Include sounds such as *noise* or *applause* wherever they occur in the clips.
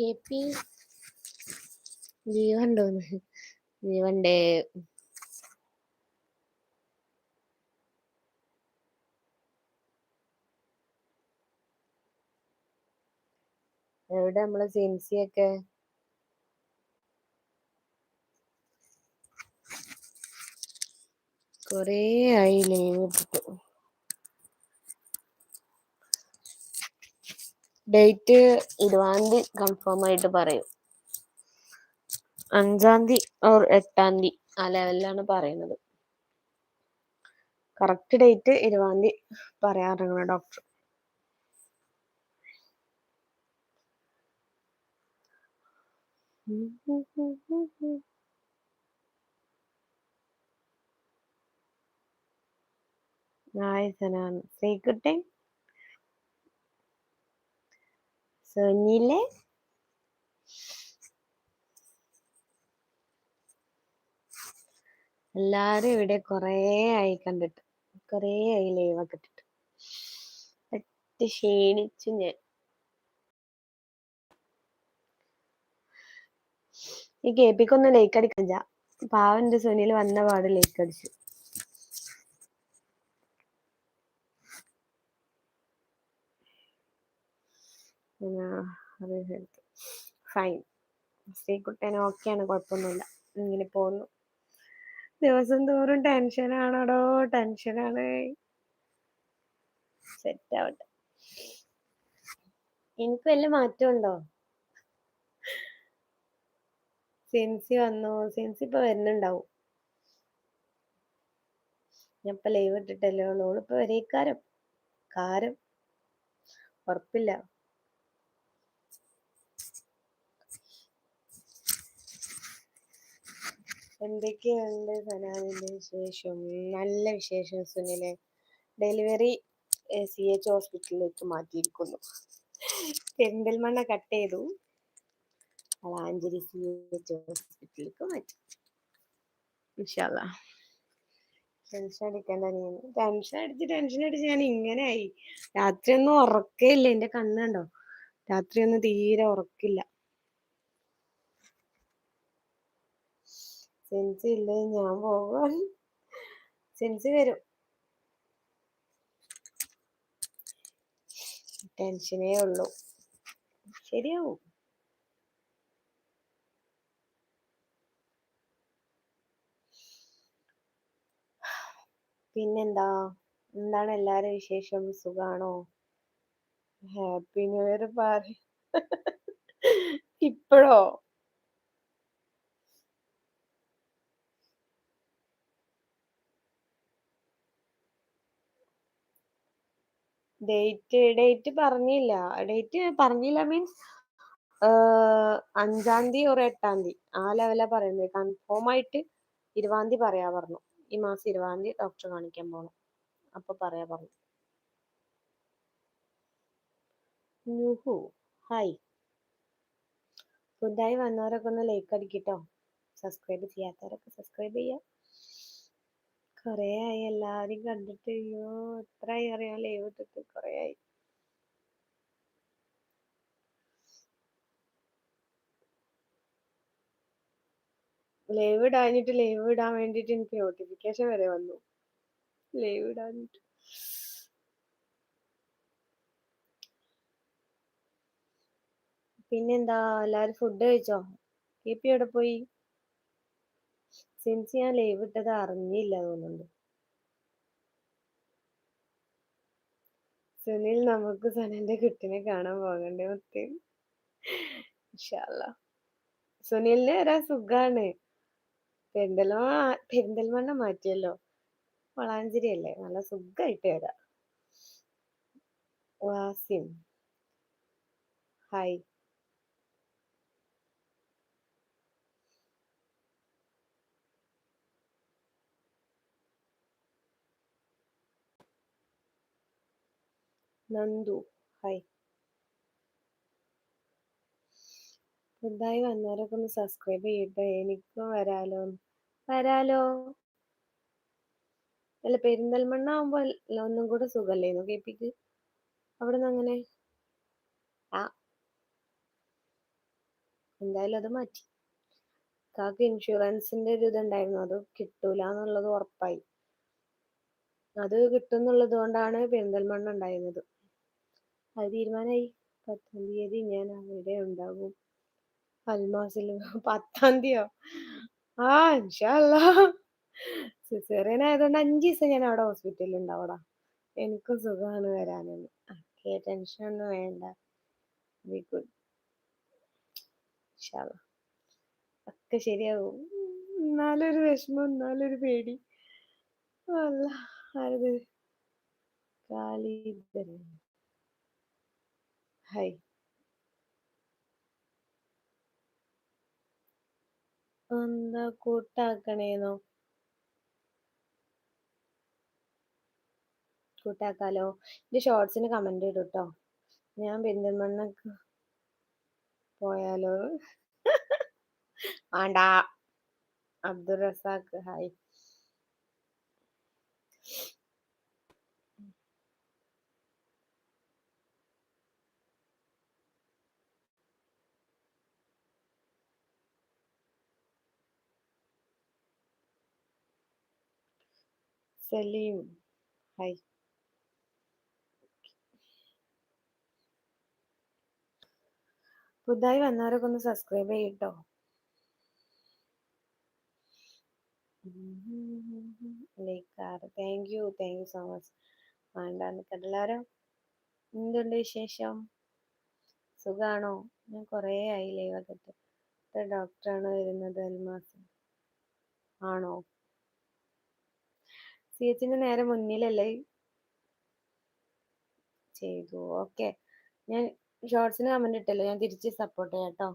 K P ജീവണ്ടോന്ന് ജീവണ്ടേ എവിടെ നമ്മളെ സിൻസിയൊക്കെ കൊറേ ആയി ലീവ് ഇട്ടിട്ട് ഡേറ്റ് ഇരുപതാം തീയതി കൺഫേം ആയിട്ട് പറയും. അഞ്ചാം തീയതി ഓർ എട്ടാം തീയതി ആ ലെവലിലാണ് പറയുന്നത്. കറക്റ്റ് ഡേറ്റ് ഇരുപതാം തീയതി പറയാറുണ്ട് ഡോക്ടർ ഹായ് സനാൻ ശ്രീകുട്ടൻ സുനിലെ എല്ലാരും ഇവിടെ കൊറേ ആയി കണ്ടിട്ട് കൊറേ ആയി ലൈവൊക്കെ ഇട്ടിട്ട്. പറ്റി ക്ഷീണിച്ചു ഞാൻ. ഈ കേപ്പിക്കൊന്നും ലൈക്ക് അടിക്കണ്ട പാവന്റെ സുനിൽ വന്ന പാട് ലൈക്ക് അടിച്ചു. ഫൈൻ ശ്രീകുട്ടൻ ഓക്കെയാണ് കുഴപ്പമൊന്നുമില്ല. ഇങ്ങനെ പോകുന്നു ദിവസം തോറും ടെൻഷനാണോടോ ടെൻഷനാണ് സെറ്റ് ആവട്ടെ. എനിക്ക് വല്ല മാറ്റം ഉണ്ടോ? സെൻസി വന്നു. സെൻസി ഇപ്പൊ വരുന്നുണ്ടാവും. ഞാൻ ഇപ്പൊ ലൈവ് ഇട്ടിട്ടല്ലേ ഉള്ളൂ. ഓളിപ്പോ വരേക്കാരം കാരം. ഉറപ്പില്ല. എന്തൊക്കെയുണ്ട് സനാമിന്റെ വിശേഷം? നല്ല വിശേഷം സുനിലെ. ഡെലിവറി സി എച്ച് ഹോസ്പിറ്റലിലേക്ക് മാറ്റിയിരിക്കുന്നു. പെരിന്തൽമണ്ണ കട്ട് ചെയ്തു. വളാഞ്ചേരി സി എച്ച് ഹോസ്പിറ്റലിലേക്ക് മാറ്റി. ടെൻഷൻ അടിക്കണ്ട നീ. ടെൻഷൻ അടിച്ച് ടെൻഷൻ അടിച്ച് ഞാൻ ഇങ്ങനെ ആയി രാത്രി ഒന്നും എന്റെ കണ്ണുണ്ടോ രാത്രി ഒന്നും തീരെ ഉറക്കില്ല. സെൻസി ഇല്ല ഞാൻ പോകാൻ സെൻസ് വരും. ടെൻഷനേ ഉള്ളൂ. ശരിയാവും. പിന്നെന്താ? എന്താണ് എല്ലാരും വിശേഷം? സുഖാണോ? ഹാപ്പി ന്യൂ ഇയർ പറ. ഇപ്പോഴോ? ഡേറ്റ് ഡേറ്റ് പറഞ്ഞില്ല. ഡേറ്റ് പറഞ്ഞില്ല മീൻസ് അഞ്ചാം തീയതി ഒരു എട്ടാം തീയതി. ആ ലെവലാ പറയുന്നത്. കൺഫേം ആയിട്ട് ഇരുപതാം തീയതി പറയാ പറഞ്ഞു. ഈ മാസം ഇരുപതാം തീയതി ഡോക്ടറെ കാണിക്കാൻ പോണം. അപ്പൊ പറയാ പറഞ്ഞു. നുഹു ഹായ് പുതുതായി വന്നവരൊക്കെ ഒന്ന് ലൈക്ക് അടിക്കട്ടോ സബ്സ്ക്രൈബ് ചെയ്യാത്തവരൊക്കെ സബ്സ്ക്രൈബ് ചെയ്യാം. കൊറേ ആയി. എല്ലാരും കണ്ടിട്ട് അയ്യോ എത്രയായി അറിയാം? ലൈവ് ഇട്ടിട്ട് കൊറേ ആയി. ലൈവ് ഇടാഞ്ഞിട്ട് ലൈവ് ഇടാൻ വേണ്ടിട്ട് എനിക്ക് നോട്ടിഫിക്കേഷൻ വരെ വന്നു. ലൈവ് ഇടാഞ്ഞിട്ട്. പിന്നെന്താ? എല്ലാരും ഫുഡ് കഴിച്ചോ? കെ പി എവിടെ പോയി? സിൻസ് ഞാൻ ലൈവ് ഇട്ടത് അറിഞ്ഞില്ല തോന്നുന്നുണ്ട്. സുനിൽ നമുക്ക് സനന്റെ കുട്ടിനെ കാണാൻ പോകണ്ടേ മുത്തേ? സുനിലിന് വരാൻ സുഖാണ് പെരിന്തൽമണ്ണ പെരിന്തൽമണ്ണ മാറ്റിയല്ലോ. വളാഞ്ചേരി അല്ലേ? നല്ല സുഖായിട്ട് വരാം. വാസിം. ഹായ് നന്ദു. ഹായ് പുതുതായി വന്നവരൊക്കെ ഒന്ന് സബ്സ്ക്രൈബ് ചെയ്യട്ടെ? എനിക്കും വരാലോ. വരാലോ. അല്ല പെരിന്തൽമണ്ണ ആവുമ്പോ ഒന്നും കൂടെ സുഖല്ലേ? നോക്കി പിക്ക് അവിടെ നിന്ന് അങ്ങനെ. ആ. എന്തായാലും അത് മാറ്റി. കാക്ക് ഇൻഷുറൻസിന്റെ ഒരു ഇതുണ്ടായിരുന്നു. അത് കിട്ടൂല എന്നുള്ളത് ഉറപ്പായി. അത് കിട്ടുന്നുള്ളത് കൊണ്ടാണ് പെരിന്തൽമണ്ണ ഉണ്ടായിരുന്നത്. അത് തീരുമാനമായി പത്താം തീയതി ഞാൻ അവിടെ ഉണ്ടാകും അൽമാസിൽ *laughs* പത്താം തീയതിയോ? ആ ഇൻഷാല്ല സിസേറിയൻ ആയതുകൊണ്ട് അഞ്ച് ദിവസം ഞാൻ അവിടെ ഹോസ്പിറ്റലിൽ ഉണ്ടാവടാ. എനിക്കും സുഖമാണ് വരാനെന്ന് ഓക്കെ ടെൻഷൻ ഒന്നും വേണ്ട. വി ഗുഡ് ഒക്കെ ശരിയാവും. എന്നാലൊരു വിഷമം എന്നാലൊരു പേടി. അല്ല ആരത്? കാലിദരൻ. ഹൈ എന്താ കൂട്ടാക്കണേന്നോ കൂട്ടാക്കാലോ? എന്റെ ഷോർട്സിന് കമന്റ് ഇടും കേട്ടോ ഞാൻ പെരിന്തൽമണ്ണ പോയാലോ? വേണ്ട. അബ്ദുൾ റസാഖ് ഹായ് സലീം ഹായ് പുതുതായി വന്നവരൊക്കെ ഒന്ന് സബ്സ്ക്രൈബ് ചെയ്യട്ടോ ലൈക്കാറ് thank you thank you so much വേണ്ട എല്ലാവരും എന്തുണ്ട് വിശേഷം സുഖാണോ ഞാൻ കുറേ ആയി ലൈവൊക്കെ ഇട്ട് ഡോക്ടറാണ് വരുന്നത് അൽമാസം ആണോ സി എച്ചിന്റെ നേരെ മുന്നിലല്ലേ? ചെയ്തു. ഓക്കെ ഞാൻ ഷോർട്സിന് കമന്റ് ഇട്ടല്ലോ. ഞാൻ തിരിച്ച് സപ്പോർട്ട് ചെയ്യാം കേട്ടോ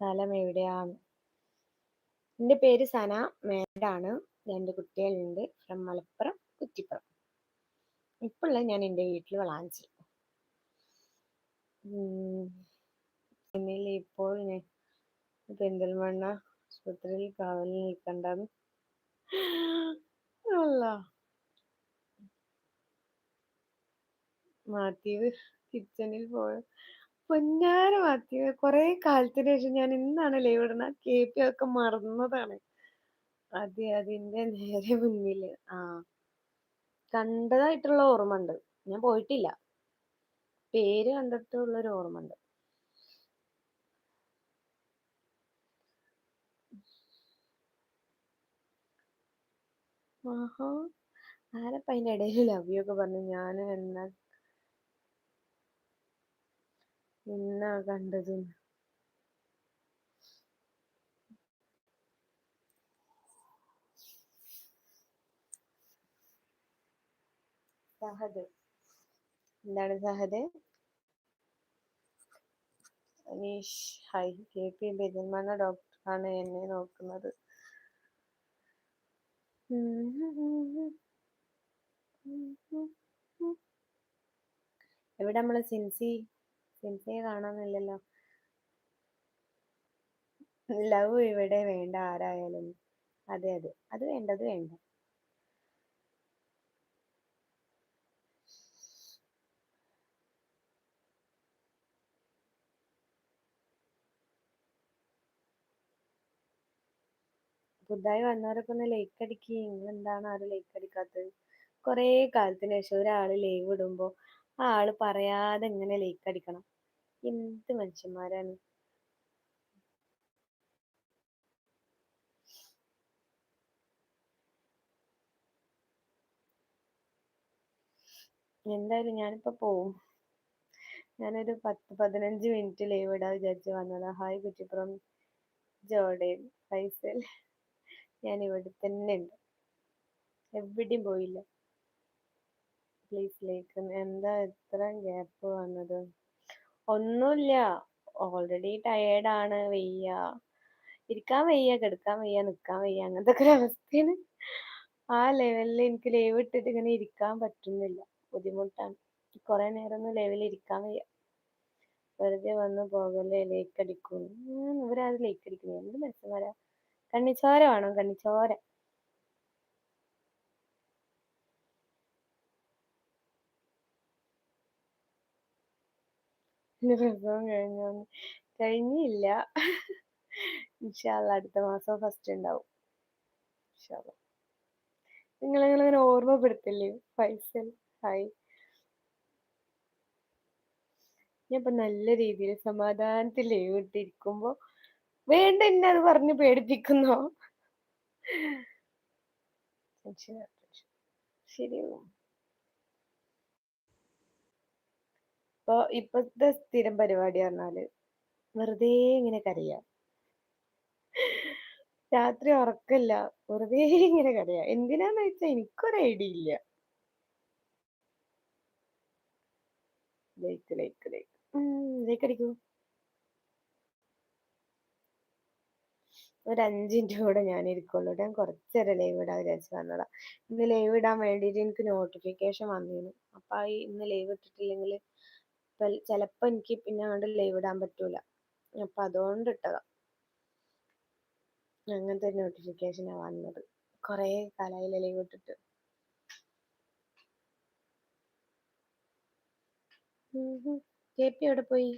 സ്ഥലം എവിടെയാണ് എന്റെ പേര് സന. മേഡാണ് രണ്ട് കുട്ടികളുണ്ട്. ഫ്രം മലപ്പുറം കുറ്റിപ്പുറം. ഇപ്പോഴുള്ള ഞാൻ എന്റെ വീട്ടിൽ വളാഞ്ചി. പിന്നിൽ ഇപ്പോൾ പെരിന്തൽമണ്ണ ആശുപത്രിയിൽ കാവലിൽ നിൽക്കണ്ടെന്ന്. അല്ല മാത്യു കിച്ചണിൽ പോയ പൊന്നാര മാത്യു കൊറേ കാലത്തിന് ശേഷം ഞാൻ ഇന്നാണ് ലൈവ് ഇടുന്ന. കെ പി ഒക്കെ മറന്നതാണ്. അതെ അതിന്റെ നേരെ മുന്നിൽ. ആ. കണ്ടതായിട്ടുള്ള ഓർമ്മ ഉണ്ട് ഞാൻ പോയിട്ടില്ല. പേര് കണ്ടിട്ടുള്ള ഒരു ഓർമ്മ ഉണ്ട് ആഹാ. ആരപ്പ അതിന്റെ ഇടയിൽ ലവ് ഒക്കെ പറഞ്ഞു ഞാൻ എന്നാ എന്നാ കണ്ടത്? സഹദ് എന്താണ് Sahad? Aneesh hi K P പെരുമാന ഡോക്ടറാണ് എന്നെ നോക്കുന്നത്. എവിടെ നമ്മൾ സിൻസി? സിൻസിയെ കാണാനില്ലല്ലോ. ലവ് ഇവിടെ വേണ്ട ആരായാലും. അതെ അതെ. അത് വേണ്ടത് വേണ്ട. പുതുതായി വന്നവരൊക്കെ ഒന്ന് ലൈക്ക് അടിക്കുക നിങ്ങൾ എന്താണ് ആരും ലൈക്ക് അടിക്കാത്തത്? കുറേ കാലത്തിന് ശേഷം ഒരാൾ ലൈവ് ഇടുമ്പോൾ ആ ആൾ പറയാതെ എങ്ങനെ ലൈക്ക് അടിക്കണം. എന്ത് മനുഷ്യന്മാരാണ്? എന്തായാലും ഞാനിപ്പോ പോവും. ഞാനൊരു പത്ത് പതിനഞ്ച് മിനിറ്റ് ലൈവ് ഇടാൻ വിചാരിച്ചു വന്നതാ. Hi Kuttippuram Jordan Faisal. ഞാൻ ഇവിടെ തന്നെ ഉണ്ട്. എവിടെയും പോയില്ല. പ്ലീസ് ലൈക്ക് എന്താ എത്ര ഗ്യാപ്പ് വന്നത്? ഒന്നുമില്ല. ഓൾറെഡി ടയേർഡാണ് വയ്യ. ഇരിക്കാൻ വയ്യ കിടക്കാൻ വയ്യ നിൽക്കാൻ വയ്യ. അങ്ങനത്തെ ഒക്കെ അവസ്ഥയാണ്. ആ ലെവലിൽ എനിക്ക് ലൈവ് ഇട്ടിട്ട് ഇങ്ങനെ ഇരിക്കാൻ പറ്റുന്നില്ല. ബുദ്ധിമുട്ടാണ്. കുറെ നേരം ഒന്നും ലൈവിൽ ഇരിക്കാൻ വയ്യ. വെറുതെ വന്ന് പോകല്ലേ ലൈക്ക് അടിക്കും ഇവരാരും ലൈക്ക് അടിക്കുന്നു എന്ത് മനുഷ്യന്മാരാ? കണ്ണിച്ചോര വേണം കണ്ണിച്ചോര. കഴിഞ്ഞു. കഴിഞ്ഞില്ല. ഇൻഷാല്ല അടുത്ത മാസം ഫസ്റ്റ് ഉണ്ടാവും നിങ്ങളെങ്ങനെ നിങ്ങൾ ഇങ്ങനെ ഓർമ്മപ്പെടുത്തില്ലേ? ഫൈസൽ ഹായ്. ഞാൻ ഇപ്പൊ നല്ല രീതിയിൽ സമാധാനത്തിൽ ലീവ് ഇട്ടിരിക്കുമ്പോ വേണ്ട എന്നെ അത് പറഞ്ഞ് പേടിപ്പിക്കുന്നോ. ശരി. ഇപ്പൊ ഇപ്പത്തെ സ്ഥിരം പരിപാടി പറഞ്ഞാൽ വെറുതെ ഇങ്ങനെ കരയാ. രാത്രി ഉറക്കല്ല വെറുതെ ഇങ്ങനെ കരയാ. എന്തിനാന്ന് വെച്ചാ എനിക്കൊരു ഐഡിയ ഇല്ല. Like like like. ലൈക്ക് അടിക്കൂ. ഒരു അഞ്ചിന്റെ കൂടെ ഞാൻ ഇരിക്കുള്ളൂ ഞാൻ കുറച്ചേരം ലൈവ് ഇടാൻ വിചാരിച്ചു വന്നതാ. ഇന്ന് ലൈവ് ഇടാൻ വേണ്ടിയിട്ട് എനിക്ക് നോട്ടിഫിക്കേഷൻ വന്നിരുന്നു അപ്പൊ ഈ ഇന്ന് ലൈവ് ഇട്ടിട്ടില്ലെങ്കിൽ ചിലപ്പോ എനിക്ക് പിന്നെ അങ്ങോട്ട് ലൈവ് ഇടാൻ പറ്റൂല. അപ്പൊ അതുകൊണ്ട് ഇട്ടതാ. അങ്ങനത്തെ ഒരു നോട്ടിഫിക്കേഷനാ വന്നത്. കുറേ കാലായി ലൈവ് ഇട്ടിട്ട്. കെ പി എവിടെ പോയി?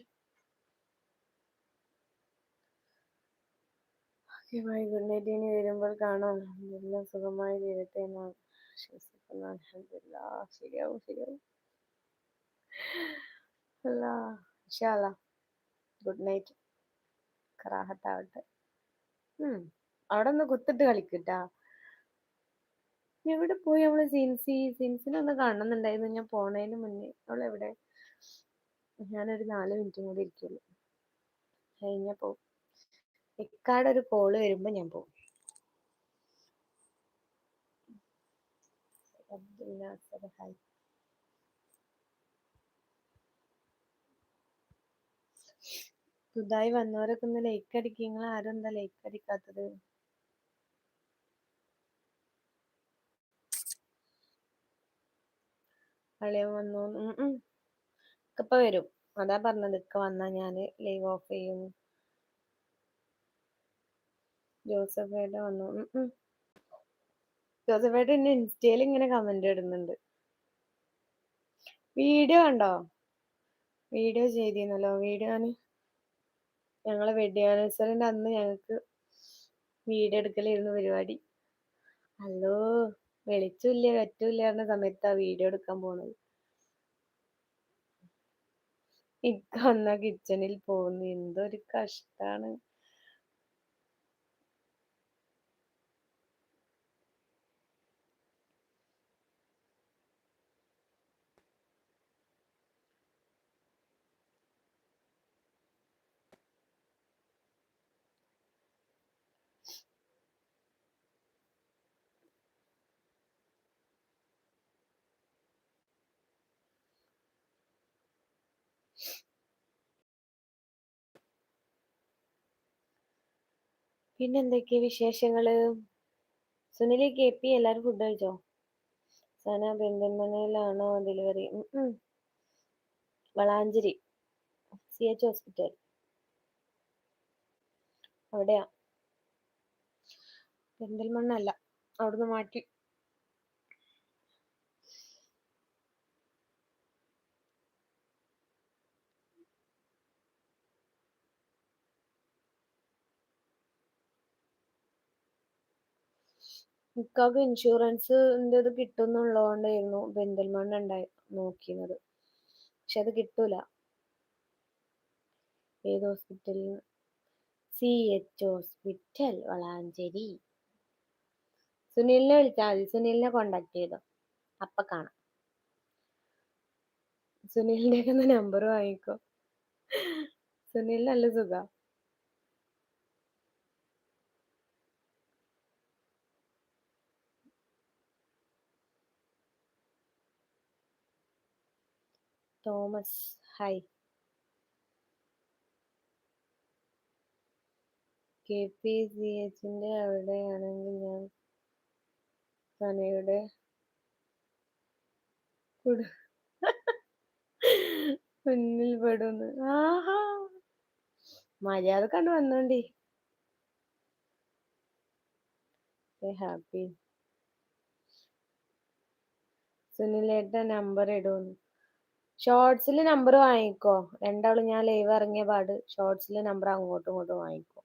ഇനി വരുമ്പോൾ കാണാം. എല്ലാം സുഖമായി തീരട്ടെ എന്നാണ് ആശ്വസിക്കുന്നു അലഹമില്ല ശരിയാവും ശരിയാവും. അല്ല ഇൻഷാല്ലാ ഗുഡ് നൈറ്റ്. കറാഹത്താവട്ടെ. അവിടെ ഒന്ന് കുത്തിട്ട് കളിക്കട്ടാ. എവിടെ പോയി അവൾ സിൻസി? സിൻസിനെ ഒന്ന് കാണുന്നുണ്ടായിരുന്നു ഞാൻ പോണേന് മുന്നേ. അവൾ എവിടെ ഞാനൊരു നാല് മിനിറ്റും കൂടി ഇരിക്കുള്ളൂ. പോവും. ഇക്കാടെ ഒരു കോൾ വരുമ്പോ ഞാൻ പോകും ഹായ് പുതുതായി വന്നവരൊക്കെ ഒന്ന് ലൈക്ക് അടിക്കുക നിങ്ങൾ ആരും എന്താ ലൈക്ക് അടിക്കാത്തത്? അളിയൻ വന്നു. ഇപ്പൊ വരും. അതാ പറഞ്ഞത്. ഇക്ക വന്നാ ഞാൻ ലൈവ് ഓഫ് ചെയ്യും. ജോസഫേട്ട വന്നു. ജോസഫേട്ട എന്നെ ഇൻസ്റ്റയിൽ ഇങ്ങനെ കമന്റ് ഇടുന്നുണ്ട്. വീഡിയോ കണ്ടോ? വീഡിയോ ചെയ്തിരുന്നല്ലോ. വീഡിയോ ആണ്. ഞങ്ങളെ വെഡിങ് ആനിവേഴ്സറിന്റെ അന്ന് ഞങ്ങൾക്ക് വീഡിയോ എടുക്കലായിരുന്നു പരിപാടി. ഹലോ വെളിച്ചില്ല പറ്റൂല്ല പറഞ്ഞ സമയത്താ വീഡിയോ എടുക്കാൻ പോണത് ഇക്ക വന്ന കിച്ചണിൽ പോകുന്നു. എന്തൊരു കഷ്ടാണ്. പിന്നെ എന്തൊക്കെയാ വിശേഷങ്ങൾ? സുനിലി കെ പി എല്ലാരും ഫുഡ് കഴിച്ചോ? Sana പെരിന്തൽമണ്ണയിലാണോ delivery. Valanchery C H hospital അവിടെയാ? പെരിന്തൽമണ്ണ അല്ല അവിടുന്ന് മാറ്റി. ഇക്കാക്ക് ഇൻഷുറൻസ് ഇത് കിട്ടുന്നുള്ളതുകൊണ്ടായിരുന്നു പെരിന്തൽമണ്ണ ഉണ്ടായി നോക്കിയത് പക്ഷെ അത് കിട്ടൂല. ഏത് ഹോസ്പിറ്റലിൽ സി എച്ച് ഹോസ്പിറ്റൽ വളാഞ്ചേരി. സുനിലിനെ വിളിച്ചാൽ മതി. സുനിലിനെ കോണ്ടാക്ട് ചെയ്തോ. അപ്പൊ കാണാം. സുനിലിന്റെ ഒക്കെ നമ്പർ വാങ്ങിക്കോ. സുനിൽ നല്ല സുഖ. Thomas. Hi K. P. C എച്ചിന്റെ അവിടെയാണെങ്കിൽ ഞാൻ സനയുടെ മുന്നിൽ പെടുന്നു. ആഹാ. മര്യാദ കണ്ട് വന്നോണ്ടി ഹാപ്പി സുനിലേട്ട നമ്പർ ഇടുന്നു. ഷോർട്സിൽ നമ്പർ വാങ്ങിക്കോ. രണ്ടാളും ഞാൻ ലൈവ് ഇറങ്ങിയ പാട് ഷോർട്സിൽ നമ്പർ അങ്ങോട്ടും ഇങ്ങോട്ടും വാങ്ങിക്കോ.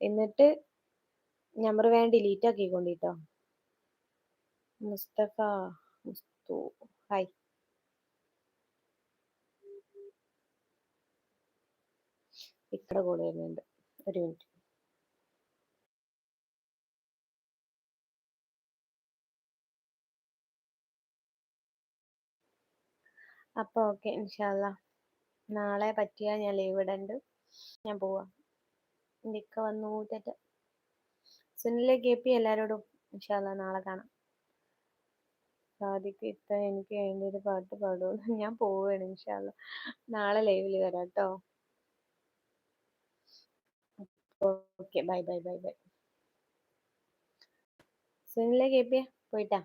എന്നിട്ട് നമ്പർ വേഗം ഡിലീറ്റ് ആക്കിക്കൊണ്ടിട്ടോ. മുസ്തഫ മുസ്തു ഹായ് ഇക്കടെ കൂടെ വരുന്നുണ്ട്. ഒരു മിനിറ്റ് അപ്പൊ ഓക്കെ ഇൻഷാല്ല നാളെ പറ്റിയാ ഞാൻ ലീവ് ഇടണ്ട്. ഞാൻ പോവാം. ഇതൊക്കെ വന്നു തെറ്റ സുനിലെ കെ പി എല്ലാരോടും ഇൻഷാല്ല നാളെ കാണാം. സാദിക്ക് ഇത്ത എനിക്ക് വേണ്ടി ഒരു പാട്ട് പാടുമോ ഞാൻ പോവുകയാണ് ഇൻഷാല്ല നാളെ ലൈവിൽ വരാം കേട്ടോ okay bye bye bye bye. സുനിലെ K പോയിട്ടാ?